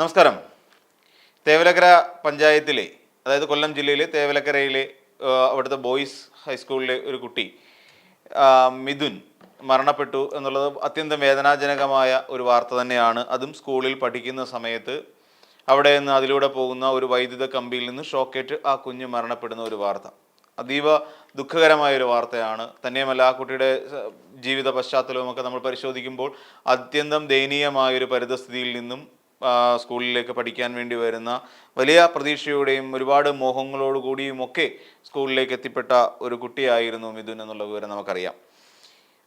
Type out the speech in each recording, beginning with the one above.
നമസ്കാരം. തേവലക്കര പഞ്ചായത്തിലെ അതായത് കൊല്ലം ജില്ലയിലെ തേവലക്കരയിലെ അവിടുത്തെ ബോയ്സ് ഹൈസ്കൂളിലെ ഒരു കുട്ടി മിഥുൻ മരണപ്പെട്ടു എന്നുള്ളത് അത്യന്തം വേദനാജനകമായ ഒരു വാർത്ത തന്നെയാണ്. അതും സ്കൂളിൽ പഠിക്കുന്ന സമയത്ത് അവിടെ നിന്ന് അതിലൂടെ പോകുന്ന ഒരു വൈദ്യുത കമ്പിയിൽ നിന്ന് ഷോക്കേറ്റ് ആ കുഞ്ഞ് മരണപ്പെടുന്ന ഒരു വാർത്ത. അതീവ ദുഃഖകരമായ ഒരു വാർത്തയാണ്. തന്നെയുമല്ല ആ കുട്ടിയുടെ ജീവിത പശ്ചാത്തലവും ഒക്കെ നമ്മൾ പരിശോധിക്കുമ്പോൾ അത്യന്തം ദയനീയമായ ഒരു പരിതസ്ഥിതിയിൽ നിന്നും സ്കൂളിലേക്ക് പഠിക്കാൻ വേണ്ടി വരുന്ന വലിയ പ്രതീക്ഷയോടെയും ഒരുപാട് മോഹങ്ങളോടുകൂടിയുമൊക്കെ സ്കൂളിലേക്ക് എത്തിപ്പെട്ട ഒരു കുട്ടിയായിരുന്നു മിഥുൻ എന്നുള്ള വിവരം നമുക്കറിയാം.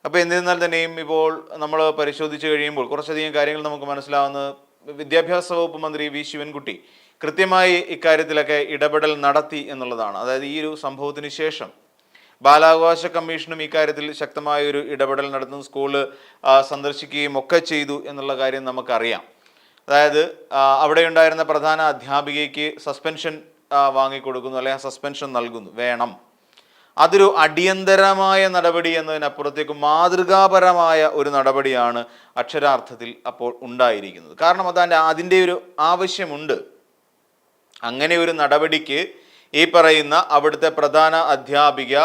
അപ്പോൾ എന്നിരുന്നാൽ തന്നെയും ഇപ്പോൾ നമ്മൾ പരിശോധിച്ച് കഴിയുമ്പോൾ കുറച്ചധികം കാര്യങ്ങൾ നമുക്ക് മനസ്സിലാവുന്ന വിദ്യാഭ്യാസ വകുപ്പ് മന്ത്രി വി. ശിവൻകുട്ടി കൃത്യമായി ഇക്കാര്യത്തിലൊക്കെ ഇടപെടൽ നടത്തി എന്നുള്ളതാണ്. അതായത് ഈ ഒരു സംഭവത്തിന് ശേഷം ബാലാവകാശ കമ്മീഷനും ഇക്കാര്യത്തിൽ ശക്തമായ ഒരു ഇടപെടൽ നടത്തുന്നു. സ്കൂൾ സന്ദർശിക്കുകയും ഒക്കെ ചെയ്തു എന്നുള്ള കാര്യം നമുക്കറിയാം. അതായത് അവിടെ ഉണ്ടായിരുന്ന പ്രധാന അധ്യാപികയ്ക്ക് സസ്പെൻഷൻ വാങ്ങിക്കൊടുക്കുന്നു അല്ലെങ്കിൽ സസ്പെൻഷൻ നൽകുന്നു വേണം. അതൊരു അടിയന്തരമായ നടപടി എന്നതിനപ്പുറത്തേക്ക് മാതൃകാപരമായ ഒരു നടപടിയാണ് അക്ഷരാർത്ഥത്തിൽ അപ്പോൾ ഉണ്ടായിരിക്കുന്നത്. കാരണം അതാന്റെ അതിന്റെ ഒരു ആവശ്യമുണ്ട്. അങ്ങനെ ഒരു നടപടിക്ക് ഈ പറയുന്ന അവിടുത്തെ പ്രധാന അധ്യാപിക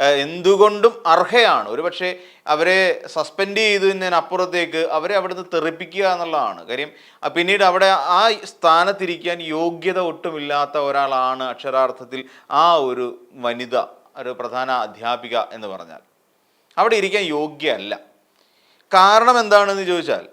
എന്തുകൊണ്ടും അർഹയാണ്. ഒരുപക്ഷെ അവരെ സസ്പെൻഡ് ചെയ്തതിനപ്പുറത്തേക്ക് അവരെ അവിടുന്ന് തെറിപ്പിക്കുക എന്നുള്ളതാണ്. കാര്യം പിന്നീട് അവിടെ ആ സ്ഥാനത്തിരിക്കാൻ യോഗ്യത ഒട്ടുമില്ലാത്ത ഒരാളാണ് അക്ഷരാർത്ഥത്തിൽ ആ ഒരു വനിത ഒരു പ്രധാന അധ്യാപിക എന്ന് പറഞ്ഞാൽ. അവിടെ ഇരിക്കാൻ യോഗ്യല്ല. കാരണം എന്താണെന്ന് ചോദിച്ചാൽ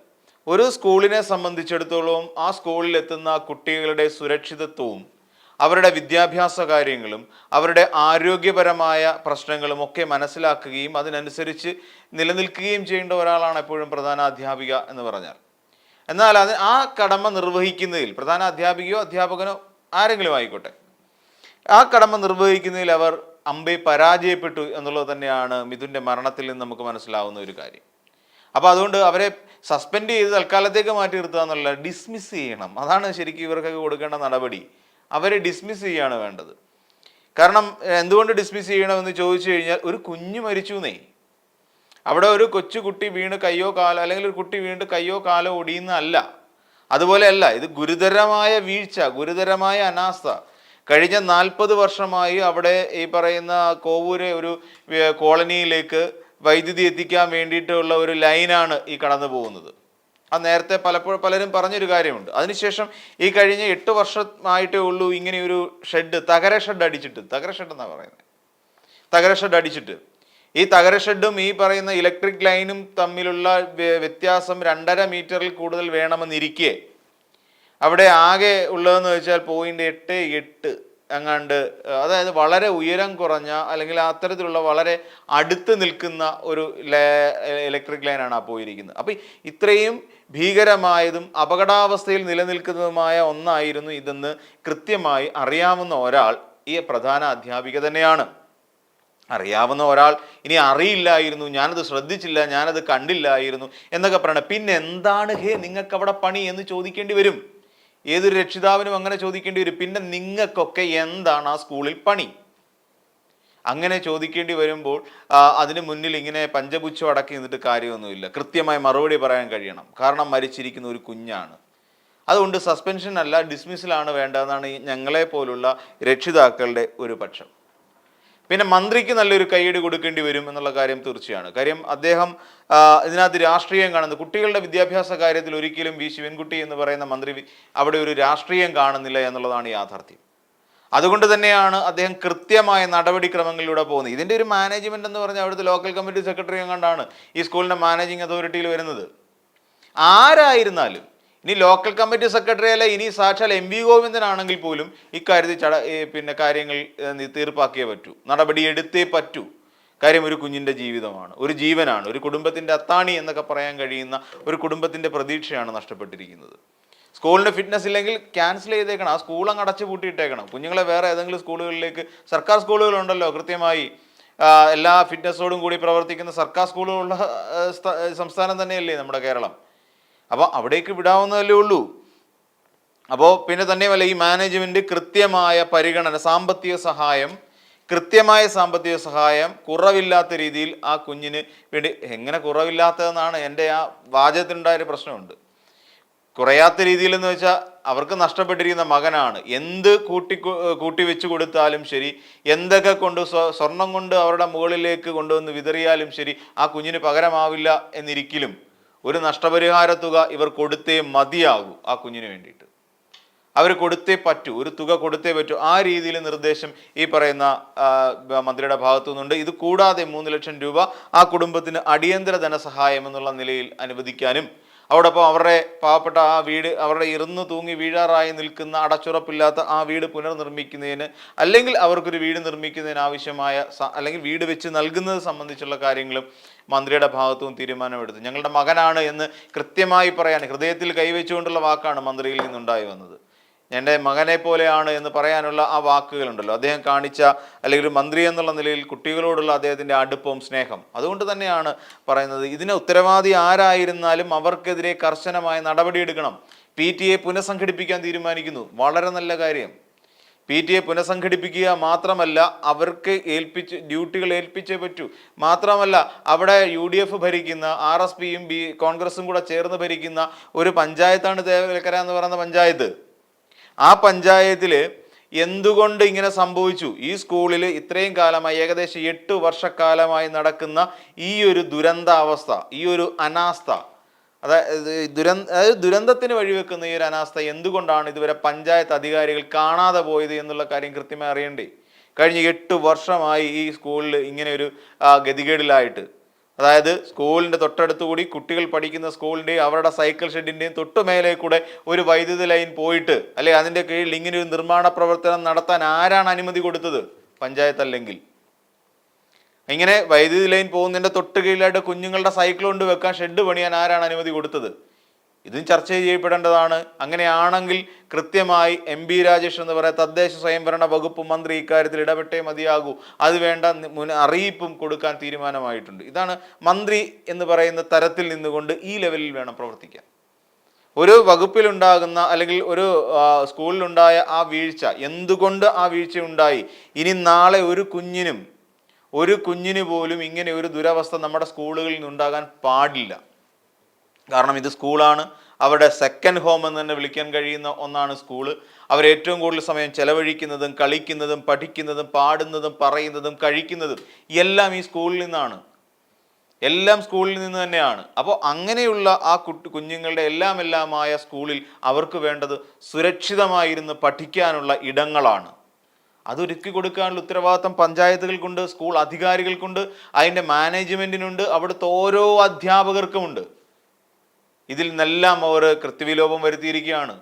ഒരു സ്കൂളിനെ സംബന്ധിച്ചിടത്തോളം ആ സ്കൂളിൽ എത്തുന്ന കുട്ടികളുടെ സുരക്ഷിതത്വവും അവരുടെ വിദ്യാഭ്യാസ കാര്യങ്ങളും അവരുടെ ആരോഗ്യപരമായ പ്രശ്നങ്ങളും ഒക്കെ മനസ്സിലാക്കുകയും അതിനനുസരിച്ച് നിലനിൽക്കുകയും ചെയ്യേണ്ട ഒരാളാണ് എപ്പോഴും പ്രധാന അധ്യാപിക എന്ന് പറഞ്ഞാൽ. എന്നാൽ അത് ആ കടമ നിർവഹിക്കുന്നതിൽ പ്രധാന അധ്യാപികയോ അധ്യാപകനോ ആരെങ്കിലും ആയിക്കോട്ടെ. ആ കടമ നിർവഹിക്കുന്നതിൽ അവർ അമ്പെ പരാജയപ്പെട്ടു എന്നുള്ളത് തന്നെയാണ് മിഥുന്റെ മരണത്തിൽ നിന്ന് നമുക്ക് മനസ്സിലാവുന്ന ഒരു കാര്യം. അപ്പോൾ അതുകൊണ്ട് അവരെ സസ്പെൻഡ് ചെയ്ത് തൽക്കാലത്തേക്ക് മാറ്റി നിർത്തുക എന്നുള്ള ഡിസ്മിസ് ചെയ്യണം. അതാണ് ശരിക്കും ഇവർക്കൊക്കെ കൊടുക്കേണ്ട നടപടി. അവരെ ഡിസ്മിസ് ചെയ്യാണ് വേണ്ടത്. കാരണം എന്തുകൊണ്ട് ഡിസ്മിസ് ചെയ്യണമെന്ന് ചോദിച്ചു കഴിഞ്ഞാൽ ഒരു കുഞ്ഞു മരിച്ചു എന്നേ. അവിടെ ഒരു കൊച്ചു കുട്ടി വീണ് കയ്യോ കാലോ അല്ലെങ്കിൽ ഒരു കുട്ടി വീണ് കയ്യോ കാലോ ഒടിയുന്നതല്ല അതുപോലെയല്ല ഇത് ഗുരുതരമായ വീഴ്ച ഗുരുതരമായ അനാസ്ഥ. കഴിഞ്ഞ നാൽപ്പത് വർഷമായി അവിടെ ഈ പറയുന്ന കോവൂരെ ഒരു കോളനിയിലേക്ക് വൈദ്യുതി എത്തിക്കാൻ വേണ്ടിയിട്ടുള്ള ഒരു ലൈനാണ് ഈ കടന്നു പോകുന്നത് അത് നേരത്തെ പലപ്പോഴും പലരും പറഞ്ഞൊരു കാര്യമുണ്ട്. അതിനുശേഷം ഈ കഴിഞ്ഞ എട്ട് വർഷമായിട്ടേ ഉള്ളൂ ഇങ്ങനെ ഒരു ഷെഡ് തകര ഷെഡ് അടിച്ചിട്ട്. തകര ഷെഡ് എന്നാണ് പറയുന്നത്? തകര ഷെഡ് അടിച്ചിട്ട്. ഈ തകര ഷെഡും ഈ പറയുന്ന ഇലക്ട്രിക് ലൈനും തമ്മിലുള്ള വ്യ- വ്യത്യാസം രണ്ടര മീറ്ററിൽ കൂടുതൽ വേണമെന്നിരിക്കെ. അവിടെ ആകെ ഉള്ളതെന്ന് വെച്ചാൽ പോയിന്റ് എട്ട് എട്ട് അങ്ങാണ്ട് അതായത് വളരെ ഉയരം കുറഞ്ഞ അല്ലെങ്കിൽ അത്തരത്തിലുള്ള വളരെ അടുത്ത് നിൽക്കുന്ന ഒരു ഇലക്ട്രിക് ലൈനാണ് ആ പോയിരിക്കുന്നത്. അപ്പം ഇത്രയും ഭീകരമായതും അപകടാവസ്ഥയിൽ നിലനിൽക്കുന്നതുമായ ഒന്നായിരുന്നു ഇതെന്ന് കൃത്യമായി അറിയാവുന്ന ഒരാൾ ഈ പ്രധാന അധ്യാപിക തന്നെയാണ്. അറിയാവുന്ന ഒരാൾ ഇനി അറിയില്ലായിരുന്നു ഞാനത് ശ്രദ്ധിച്ചില്ല ഞാനത് കണ്ടില്ലായിരുന്നു എന്നൊക്കെ പറയണം പിന്നെ എന്താണ് ഹേ നിങ്ങൾക്ക് അവിടെ പണി എന്ന് ചോദിക്കേണ്ടി വരും? ഏതൊരു രക്ഷിതാവിനും അങ്ങനെ ചോദിക്കേണ്ടി വരും. പിന്നെ നിങ്ങൾക്കൊക്കെ എന്താണ് ആ സ്കൂളിൽ പണി? അങ്ങനെ ചോദിക്കേണ്ടി വരുമ്പോൾ അതിന് മുന്നിൽ ഇങ്ങനെ പഞ്ചപുച്ഛം അടക്കി നിന്നിട്ട് കാര്യമൊന്നുമില്ല. കൃത്യമായി മറുപടി പറയാൻ കഴിയണം. കാരണം മരിച്ചിരിക്കുന്ന ഒരു കുഞ്ഞാണ്. അതുകൊണ്ട് സസ്പെൻഷൻ അല്ല ഡിസ്മിസിലാണ് വേണ്ടതെന്നാണ് ഞങ്ങളെ പോലുള്ള രക്ഷിതാക്കളുടെ ഒരു പക്ഷം. പിന്നെ മന്ത്രിക്ക് നല്ലൊരു കൈയ്യടി കൊടുക്കേണ്ടി വരും എന്നുള്ള കാര്യം തീർച്ചയാണ്. കാര്യം അദ്ദേഹം ഇതിനകത്ത് രാഷ്ട്രീയം കാണുന്നത് കുട്ടികളുടെ വിദ്യാഭ്യാസ കാര്യത്തിൽ ഒരിക്കലും വി ശിവൻകുട്ടി എന്ന് പറയുന്ന മന്ത്രി അവിടെ ഒരു രാഷ്ട്രീയം കാണുന്നില്ല എന്നുള്ളതാണ് യാഥാർത്ഥ്യം. അതുകൊണ്ട് തന്നെയാണ് അദ്ദേഹം കൃത്യമായ നടപടിക്രമങ്ങളിലൂടെ പോകുന്നത്. ഇതിന്റെ ഒരു മാനേജ്മെന്റ് എന്ന് പറഞ്ഞാൽ അവിടുത്തെ ലോക്കൽ കമ്മിറ്റി സെക്രട്ടറി കണ്ടാണ് ഈ സ്കൂളിന്റെ മാനേജിങ് അതോറിറ്റിയിൽ വരുന്നത്? ആരായിരുന്നാലും ഇനി ലോക്കൽ കമ്മിറ്റി സെക്രട്ടറി അല്ല ഇനി സാക്ഷാൽ എം വി ഗോവിന്ദനാണെങ്കിൽ പോലും ഇക്കാര്യത്തിൽ ചട പിന്നെ കാര്യങ്ങൾ തീർപ്പാക്കിയേ പറ്റൂ. നടപടി എടുത്തേ പറ്റൂ. കാര്യം ഒരു കുഞ്ഞിന്റെ ജീവിതമാണ് ഒരു ജീവനാണ് ഒരു കുടുംബത്തിന്റെ അത്താണി എന്നൊക്കെ പറയാൻ കഴിയുന്ന ഒരു കുടുംബത്തിന്റെ പ്രതീക്ഷയാണ് നഷ്ടപ്പെട്ടിരിക്കുന്നത്. സ്കൂളിന് ഫിറ്റ്നസ് ഇല്ലെങ്കിൽ ക്യാൻസൽ ചെയ്തേക്കണം. ആ സ്കൂൾ അങ്ങ് അടച്ചു പൂട്ടിയിട്ടേക്കണം. കുഞ്ഞുങ്ങളെ വേറെ ഏതെങ്കിലും സ്കൂളുകളിലേക്ക് സർക്കാർ സ്കൂളുകളുണ്ടല്ലോ കൃത്യമായി. എല്ലാ ഫിറ്റ്നസോടും കൂടി പ്രവർത്തിക്കുന്ന സർക്കാർ സ്കൂളുകളുള്ള സംസ്ഥാനം തന്നെയല്ലേ നമ്മുടെ കേരളം. അപ്പോൾ അവിടേക്ക് വിടാവുന്നതല്ലേ ഉള്ളൂ. അപ്പോൾ പിന്നെ തന്നെയുമല്ല ഈ മാനേജ്മെന്റ് കൃത്യമായ പരിഗണന സാമ്പത്തിക സഹായം കൃത്യമായ സാമ്പത്തിക സഹായം കുറവില്ലാത്ത രീതിയിൽ ആ കുഞ്ഞിന് വേണ്ടി എങ്ങനെ കുറവില്ലാത്തതെന്നാണ് എന്റെ ആ വാചകത്തിനുണ്ടായൊരു പ്രശ്നമുണ്ട്. കുറയാത്ത രീതിയിൽ എന്ന് വെച്ചാൽ അവർക്ക് നഷ്ടപ്പെട്ടിരിക്കുന്ന മകനാണ്. എന്ത് കൂട്ടി കൂട്ടി വെച്ച് കൊടുത്താലും ശരി എന്തൊക്കെ കൊണ്ട് സ്വ- സ്വർണം കൊണ്ട് അവരുടെ മുകളിലേക്ക് കൊണ്ടുവന്ന് വിതറിയാലും ശരി ആ കുഞ്ഞിന് പകരമാവില്ല എന്നിരിക്കലും ഒരു നഷ്ടപരിഹാര തുക ഇവർ കൊടുത്തേ മതിയാകൂ ആ കുഞ്ഞിന് വേണ്ടിയിട്ട്. അവർ കൊടുത്തേ പറ്റൂ ഒരു തുക കൊടുത്തേ പറ്റൂ. ആ രീതിയിൽ നിർദ്ദേശം ഈ പറയുന്ന മന്ത്രിയുടെ ഭാഗത്തു നിന്നുണ്ട്. ഇത് കൂടാതെ മൂന്ന് ലക്ഷം രൂപ ആ കുടുംബത്തിന് അടിയന്തര ധനസഹായം എന്നുള്ള നിലയിൽ അനുവദിക്കാനും അതോടൊപ്പം അവരുടെ പാവപ്പെട്ട ആ വീട് അവരുടെ ഇറന്നു തൂങ്ങി വീഴാറായി നിൽക്കുന്ന അടച്ചുറപ്പില്ലാത്ത ആ വീട് പുനർനിർമ്മിക്കുന്നതിന് അല്ലെങ്കിൽ അവർക്കൊരു വീട് നിർമ്മിക്കുന്നതിന് ആവശ്യമായ അല്ലെങ്കിൽ വീട് വെച്ച് നൽകുന്നത് സംബന്ധിച്ചുള്ള കാര്യങ്ങളും മന്ത്രിയുടെ ഭാഗത്തും തീരുമാനമെടുത്തു. ഞങ്ങളുടെ മകനാണ് എന്ന് കൃത്യമായി പറയാൻ ഹൃദയത്തിൽ കൈവച്ചുകൊണ്ടുള്ള വാക്കാണ് മന്ത്രിയിൽ നിന്നുണ്ടായി വന്നത്. എന്റെ മകനെ പോലെയാണ് എന്ന് പറയാനുള്ള ആ വാക്കുകളുണ്ടല്ലോ. അദ്ദേഹം കാണിച്ച അല്ലെങ്കിൽ ഒരു മന്ത്രി എന്നുള്ള നിലയിൽ കുട്ടികളോടുള്ള അദ്ദേഹത്തിന്റെ അടുപ്പവും സ്നേഹം. അതുകൊണ്ട് തന്നെയാണ് പറയുന്നത് ഇതിന് ഉത്തരവാദി ആരായിരുന്നാലും അവർക്കെതിരെ കർശനമായ നടപടിയെടുക്കണം പി ടി എ പുനഃസംഘടിപ്പിക്കാൻ തീരുമാനിക്കുന്നു. വളരെ നല്ല കാര്യം. പി ടി എ പുനഃസംഘടിപ്പിക്കുക മാത്രമല്ല അവർക്ക് ഏൽപ്പിച്ച് ഡ്യൂട്ടികൾ ഏൽപ്പിച്ചേ പറ്റൂ. മാത്രമല്ല അവിടെ യു ഡി എഫ് ഭരിക്കുന്ന ആർ എസ് പിയും ബി കോൺഗ്രസും കൂടെ ചേർന്ന് ഭരിക്കുന്ന ഒരു പഞ്ചായത്താണ് തേവലക്കര എന്ന് പറയുന്ന പഞ്ചായത്ത്. ആ പഞ്ചായത്തിൽ എന്തുകൊണ്ട് ഇങ്ങനെ സംഭവിച്ചു? ഈ സ്കൂളിൽ ഇത്രയും കാലമായി ഏകദേശം എട്ട് വർഷക്കാലമായി നടക്കുന്ന ഈ ഒരു ദുരന്താവസ്ഥ ഈ ഒരു അനാസ്ഥ അതായത് ദുരന്ത അതായത് ദുരന്തത്തിന് വഴിവെക്കുന്ന ഈ ഒരു അനാസ്ഥ എന്തുകൊണ്ടാണ് ഇതുവരെ പഞ്ചായത്ത് അധികാരികൾ കാണാതെ പോയത് എന്നുള്ള കാര്യം കൃത്യമായി അറിയണ്ടേ? കഴിഞ്ഞ എട്ട് വർഷമായി ഈ സ്കൂളിൽ ഇങ്ങനെ ഒരു ഗതികേടിലായിട്ട്. അതായത് സ്കൂളിന്റെ തൊട്ടടുത്ത് കൂടി കുട്ടികൾ പഠിക്കുന്ന സ്കൂളിന്റെയും അവരുടെ സൈക്കിൾ ഷെഡിന്റെയും തൊട്ടുമേലെ കൂടെ ഒരു വൈദ്യുതി ലൈൻ പോയിട്ട് അല്ലെ അതിന്റെ കീഴിൽ ഇങ്ങനെ ഒരു നിർമ്മാണ പ്രവർത്തനം നടത്താൻ ആരാണ് അനുമതി കൊടുത്തത്? പഞ്ചായത്ത് അല്ലെങ്കിൽ. ഇങ്ങനെ വൈദ്യുതി ലൈൻ പോകുന്നതിന്റെ തൊട്ട് കീഴിലായിട്ട് കുഞ്ഞുങ്ങളുടെ സൈക്കിൾ കൊണ്ട് വെക്കാൻ ഷെഡ് പണിയാൻ ആരാണ് അനുമതി കൊടുത്തത്? ഇതും ചർച്ച ചെയ്യപ്പെടേണ്ടതാണ്. അങ്ങനെയാണെങ്കിൽ കൃത്യമായി എം ബി രാജേഷ് എന്ന് പറയുന്ന തദ്ദേശ സ്വയംഭരണ വകുപ്പ് മന്ത്രി ഇക്കാര്യത്തിൽ ഇടപെട്ടേ മതിയാകൂ. അത് വേണ്ട അറിയിപ്പും കൊടുക്കാൻ തീരുമാനമായിട്ടുണ്ട്. ഇതാണ് മന്ത്രി എന്ന് പറയുന്ന തരത്തിൽ നിന്നുകൊണ്ട് ഈ ലെവലിൽ വേണം പ്രവർത്തിക്കാൻ. ഒരു വകുപ്പിലുണ്ടാകുന്ന അല്ലെങ്കിൽ ഒരു സ്കൂളിലുണ്ടായ ആ വീഴ്ച എന്തുകൊണ്ട് ആ വീഴ്ച ഉണ്ടായി ഇനി നാളെ ഒരു കുഞ്ഞിനും ഒരു കുഞ്ഞിന് പോലും ഇങ്ങനെ ഒരു ദുരവസ്ഥ നമ്മുടെ സ്കൂളുകളിൽ നിന്നുണ്ടാകാൻ പാടില്ല. കാരണം ഇത് സ്കൂളാണ്. അവരുടെ സെക്കൻഡ് ഹോം എന്ന് തന്നെ വിളിക്കാൻ കഴിയുന്ന ഒന്നാണ് സ്കൂൾ. അവർ ഏറ്റവും കൂടുതൽ സമയം ചെലവഴിക്കുന്നതും കളിക്കുന്നതും പഠിക്കുന്നതും പാടുന്നതും പറയുന്നതും കഴിക്കുന്നതും എല്ലാം ഈ സ്കൂളിൽ നിന്നാണ്. എല്ലാം സ്കൂളിൽ നിന്ന് തന്നെയാണ്. അപ്പോൾ അങ്ങനെയുള്ള ആ കുട്ടി കുഞ്ഞുങ്ങളുടെ എല്ലാം എല്ലാമായ സ്കൂളിൽ അവർക്ക് വേണ്ടത് സുരക്ഷിതമായിരുന്ന് പഠിക്കാനുള്ള ഇടങ്ങളാണ്. അതൊരുക്കി കൊടുക്കാനുള്ള ഉത്തരവാദിത്തം പഞ്ചായത്തുകൾക്കുണ്ട് സ്കൂൾ അധികാരികൾക്കുണ്ട് അതിന്റെ മാനേജ്മെന്റിനുണ്ട് അവിടുത്തെ ഓരോ അധ്യാപകർക്കുമുണ്ട്. ഇതിൽ നിന്നെല്ലാം അവർ കൃത്യവിലോപം വരുത്തിയിരിക്കുകയാണ്.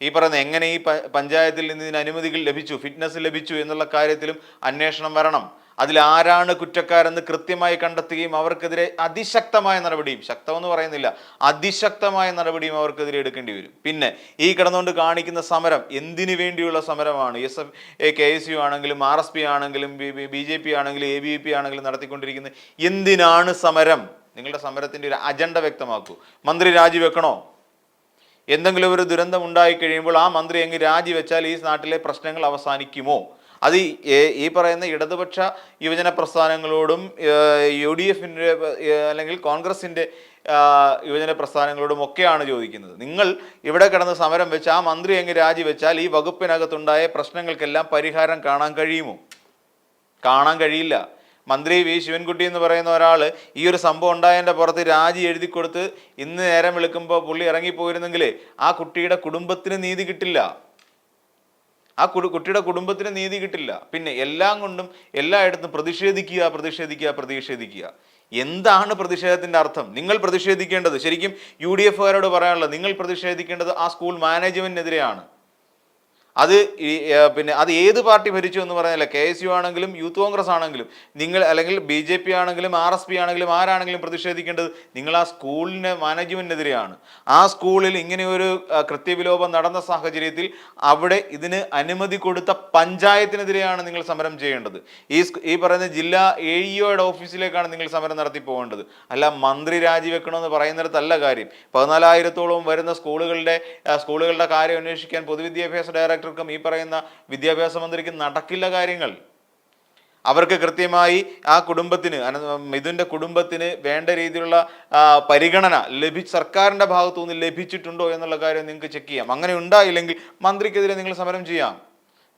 ഈ പറയുന്ന എങ്ങനെ ഈ പഞ്ചായത്തിൽ നിന്ന് ഇതിന് അനുമതികൾ ലഭിച്ചു ഫിറ്റ്നസ് ലഭിച്ചു എന്നുള്ള കാര്യത്തിലും അന്വേഷണം വരണം. അതിൽ ആരാണ് കുറ്റക്കാരെന്ന് കൃത്യമായി കണ്ടെത്തുകയും അവർക്കെതിരെ അതിശക്തമായ നടപടിയും ശക്തമെന്ന് പറയുന്നില്ല അതിശക്തമായ നടപടിയും അവർക്കെതിരെ എടുക്കേണ്ടി വരും. പിന്നെ ഈ കിടന്നുകൊണ്ട് കാണിക്കുന്ന സമരം എന്തിനു വേണ്ടിയുള്ള സമരമാണ്? S F A K S U ആണെങ്കിലും ആർ എസ് പി ആണെങ്കിലും ബി ജെ പി ആണെങ്കിലും എ ബി പി ആണെങ്കിലും നടത്തിക്കൊണ്ടിരിക്കുന്നത് എന്തിനാണ് സമരം? നിങ്ങളുടെ സമരത്തിന്റെ ഒരു അജണ്ട വ്യക്തമാക്കൂ. മന്ത്രി രാജിവെക്കണോ എന്തെങ്കിലും ഒരു ദുരന്തം ഉണ്ടായി കഴിയുമ്പോൾ ആ മന്ത്രി അങ്ങ് രാജിവെച്ചാൽ ഈ നാട്ടിലെ പ്രശ്നങ്ങൾ അവസാനിക്കുമോ? അത് ഈ പറയുന്ന ഇടതുപക്ഷ യുവജന പ്രസ്ഥാനങ്ങളോടും യു ഡി എഫിന്റെ അല്ലെങ്കിൽ കോൺഗ്രസിന്റെ യുവജന പ്രസ്ഥാനങ്ങളോടും ഒക്കെയാണ് ചോദിക്കുന്നത്. നിങ്ങൾ ഇവിടെ കിടന്ന് സമരം വെച്ച് ആ മന്ത്രി അങ്ങ് രാജിവെച്ചാൽ ഈ വകുപ്പിനകത്തുണ്ടായ പ്രശ്നങ്ങൾക്കെല്ലാം പരിഹാരം കാണാൻ കഴിയുമോ? കാണാൻ കഴിയില്ല. മന്ത്രി വി. ശിവൻകുട്ടി എന്ന് പറയുന്ന ഒരാൾ ഈ ഒരു സംഭവം ഉണ്ടായതിന്റെ പുറത്ത് രാജി എഴുതി കൊടുത്ത് ഇന്ന് നേരം വിളിക്കുമ്പോൾ പുള്ളി ഇറങ്ങിപ്പോയിരുന്നെങ്കിൽ ആ കുട്ടിയുടെ കുടുംബത്തിന് നീതി കിട്ടില്ല. ആ കുടു കുട്ടിയുടെ കുടുംബത്തിന് നീതി കിട്ടില്ല. പിന്നെ എല്ലാം കൊണ്ടും എല്ലായിടത്തും പ്രതിഷേധിക്കുക പ്രതിഷേധിക്കുക പ്രതിഷേധിക്കുക. എന്താണ് പ്രതിഷേധത്തിന്റെ അർത്ഥം? നിങ്ങൾ പ്രതിഷേധിക്കേണ്ടത് ശരിക്കും യു ഡി എഫുകാരോട് പറയാനുള്ളത് നിങ്ങൾ പ്രതിഷേധിക്കേണ്ടത് ആ സ്കൂൾ മാനേജ്മെന്റിനെതിരെയാണ്. അത് പിന്നെ അത് ഏത് പാർട്ടി ഭരിച്ചു എന്ന് പറഞ്ഞാൽ കെ എസ് യു ആണെങ്കിലും യൂത്ത് കോൺഗ്രസ് ആണെങ്കിലും നിങ്ങൾ അല്ലെങ്കിൽ ബി ജെ പി ആണെങ്കിലും ആർ എസ് പി ആണെങ്കിലും ആരാണെങ്കിലും പ്രതിഷേധിക്കേണ്ടത് നിങ്ങൾ ആ സ്കൂളിന് മാനേജ്മെന്റിനെതിരെയാണ്. ആ സ്കൂളിൽ ഇങ്ങനെ ഒരു ആ, കൃത്യവിലോപം നടന്ന സാഹചര്യത്തിൽ അവിടെ ഇതിന് അനുമതി കൊടുത്ത പഞ്ചായത്തിനെതിരെയാണ് നിങ്ങൾ സമരം ചെയ്യേണ്ടത്. ഈ ഈ പറയുന്ന ജില്ലാ എ ഇഒയുടെ ഓഫീസിലേക്കാണ് നിങ്ങൾ സമരം നടത്തി പോകേണ്ടത്. അല്ല മന്ത്രി രാജിവെക്കണമെന്ന് പറയുന്നിടത്തല്ല കാര്യം. പതിനാലായിരത്തോളം വരുന്ന സ്കൂളുകളുടെ സ്കൂളുകളുടെ കാര്യം അന്വേഷിക്കാൻ പൊതുവിദ്യാഭ്യാസ ഡയറക്ടർക്കും ഈ പറയുന്ന വിദ്യാഭ്യാസ മന്ത്രിക്കും നടക്കില്ല കാര്യങ്ങൾ. അവർക്ക് കൃത്യമായി ആ കുടുംബത്തിന് മിഥുന്റെ കുടുംബത്തിന് വേണ്ട രീതിയിലുള്ള പരിഗണന ലഭി സർക്കാരിന്റെ ഭാഗത്തു നിന്ന് ലഭിച്ചിട്ടുണ്ടോ എന്നുള്ള കാര്യം നിങ്ങൾക്ക് ചെക്ക് ചെയ്യാം. അങ്ങനെ ഉണ്ടായില്ലെങ്കിൽ മന്ത്രിക്കെതിരെ നിങ്ങൾ സമരം ചെയ്യാം.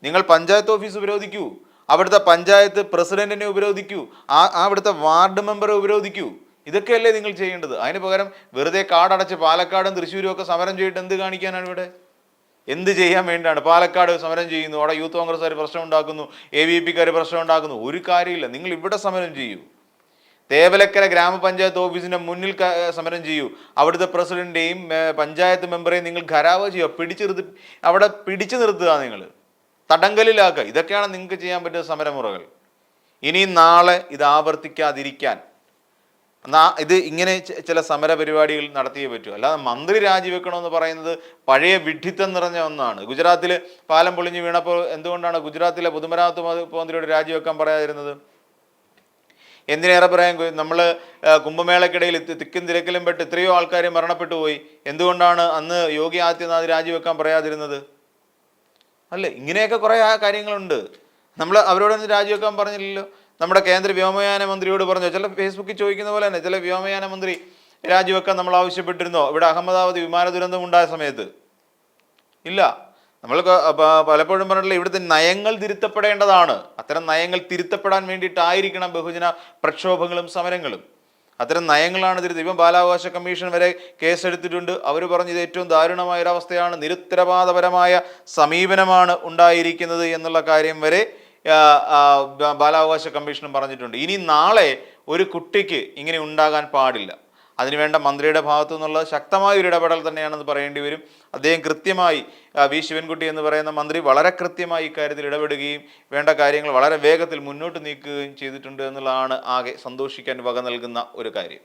നിങ്ങൾ പഞ്ചായത്ത് ഓഫീസ് ഉപരോധിക്കൂ. അവിടുത്തെ പഞ്ചായത്ത് പ്രസിഡന്റിനെ ഉപരോധിക്കൂ. ആ അവിടുത്തെ വാർഡ് മെമ്പറെ ഉപരോധിക്കൂ. ഇതൊക്കെയല്ലേ നിങ്ങൾ ചെയ്യേണ്ടത്? അതിന് പകരം വെറുതെ കാടടച്ച് പാലക്കാടും തൃശ്ശൂരും ഒക്കെ സമരം ചെയ്തിട്ട് എന്ത് കാണിക്കാനാണ് ഇവിടെ? എന്ത് ചെയ്യാൻ വേണ്ടിയാണ്? പാലക്കാട് സമരം ചെയ്യുന്നു. അവിടെ യൂത്ത് കോൺഗ്രസ്സുകാർ പ്രശ്നം ഉണ്ടാക്കുന്നു എ വി പിക്കാർ പ്രശ്നം ഉണ്ടാക്കുന്നു ഒരു കാര്യമില്ല. നിങ്ങൾ ഇവിടെ സമരം ചെയ്യൂ. തേവലക്കര ഗ്രാമപഞ്ചായത്ത് ഓഫീസിന്റെ മുന്നിൽ സമരം ചെയ്യൂ. അവിടുത്തെ പ്രസിഡന്റിന്റെയും പഞ്ചായത്ത് മെമ്പറെയും നിങ്ങൾ ഖരാവ് ചെയ്യുക പിടിച്ചു നിർത്തി അവിടെ പിടിച്ചു നിർത്തുക നിങ്ങൾ തടങ്കലിലാക്കുക. ഇതൊക്കെയാണ് നിങ്ങൾക്ക് ചെയ്യാൻ പറ്റുന്ന സമരമുറകൾ. ഇനി നാളെ ഇത് ആവർത്തിക്കാതിരിക്കാൻ ഇത് ഇങ്ങനെ ചില സമര പരിപാടികൾ നടത്തിയേ പറ്റൂ. അല്ലാതെ മന്ത്രി രാജിവെക്കണമെന്ന് പറയുന്നത് പഴയ വിഡ്ഢിത്തം നിറഞ്ഞ ഒന്നാണ്. ഗുജറാത്തിൽ പാലം പൊളിഞ്ഞ് വീണപ്പോൾ എന്തുകൊണ്ടാണ് ഗുജറാത്തിലെ പൊതുമരാമത്ത് മന്ത്രിയോട് രാജിവെക്കാൻ പറയാതിരുന്നത്? എന്തിനേറെ പറയാൻ നമ്മൾ കുംഭമേളക്കിടയിൽ തിക്കും തിരക്കിലും പെട്ട് എത്രയോ ആൾക്കാർ മരണപ്പെട്ടു പോയി. എന്തുകൊണ്ടാണ് അന്ന് യോഗി ആദിത്യനാഥ് രാജിവെക്കാൻ പറയാതിരുന്നത്? അല്ലേ? ഇങ്ങനെയൊക്കെ കുറേ ആ കാര്യങ്ങളുണ്ട്. നമ്മൾ അവരോടൊന്നും രാജിവെക്കാൻ പറഞ്ഞില്ലല്ലോ. നമ്മുടെ കേന്ദ്ര വ്യോമയാന മന്ത്രിയോട് പറഞ്ഞു. ചില ഫേസ്ബുക്കിൽ ചോദിക്കുന്ന പോലെ തന്നെ ചില വ്യോമയാന മന്ത്രി രാജിവെക്കാൻ നമ്മൾ ആവശ്യപ്പെട്ടിരുന്നോ? ഇവിടെ അഹമ്മദാബാദ് വിമാന ദുരന്തം ഉണ്ടായ സമയത്ത്. ഇല്ല. നമ്മൾ പലപ്പോഴും പറഞ്ഞിട്ടുള്ള ഇവിടുത്തെ നയങ്ങൾ തിരുത്തപ്പെടേണ്ടതാണ്. അത്തരം നയങ്ങൾ തിരുത്തപ്പെടാൻ വേണ്ടിയിട്ടായിരിക്കണം ബഹുജന പ്രക്ഷോഭങ്ങളും സമരങ്ങളും. അത്തരം നയങ്ങളാണ് തിരുത്തി ഇപ്പം ബാലാവകാശ കമ്മീഷൻ വരെ കേസെടുത്തിട്ടുണ്ട്. അവർ പറഞ്ഞു ഇത് ഏറ്റവും ദാരുണമായ ഒരു അവസ്ഥയാണ് നിരുത്തരവാദപരമായ സമീപനമാണ് ഉണ്ടായിരിക്കുന്നത് എന്നുള്ള കാര്യം വരെ ബാലാവകാശ കമ്മീഷനും പറഞ്ഞിട്ടുണ്ട്. ഇനി നാളെ ഒരു കുട്ടിക്ക് ഇങ്ങനെ ഉണ്ടാകാൻ പാടില്ല. അതിനുവേണ്ട മന്ത്രിയുടെ ഭാഗത്തു നിന്നുള്ള ശക്തമായ ഒരു ഇടപെടൽ തന്നെയാണെന്ന് പറയേണ്ടി വരും. അദ്ദേഹം കൃത്യമായി വി. ശിവൻകുട്ടി എന്ന് പറയുന്ന മന്ത്രി വളരെ കൃത്യമായി ഇക്കാര്യത്തിൽ ഇടപെടുകയും വേണ്ട കാര്യങ്ങൾ വളരെ വേഗത്തിൽ മുന്നോട്ട് നീക്കുകയും ചെയ്തിട്ടുണ്ട് എന്നുള്ളതാണ് ആകെ സന്തോഷിക്കാൻ വക നൽകുന്ന ഒരു കാര്യം.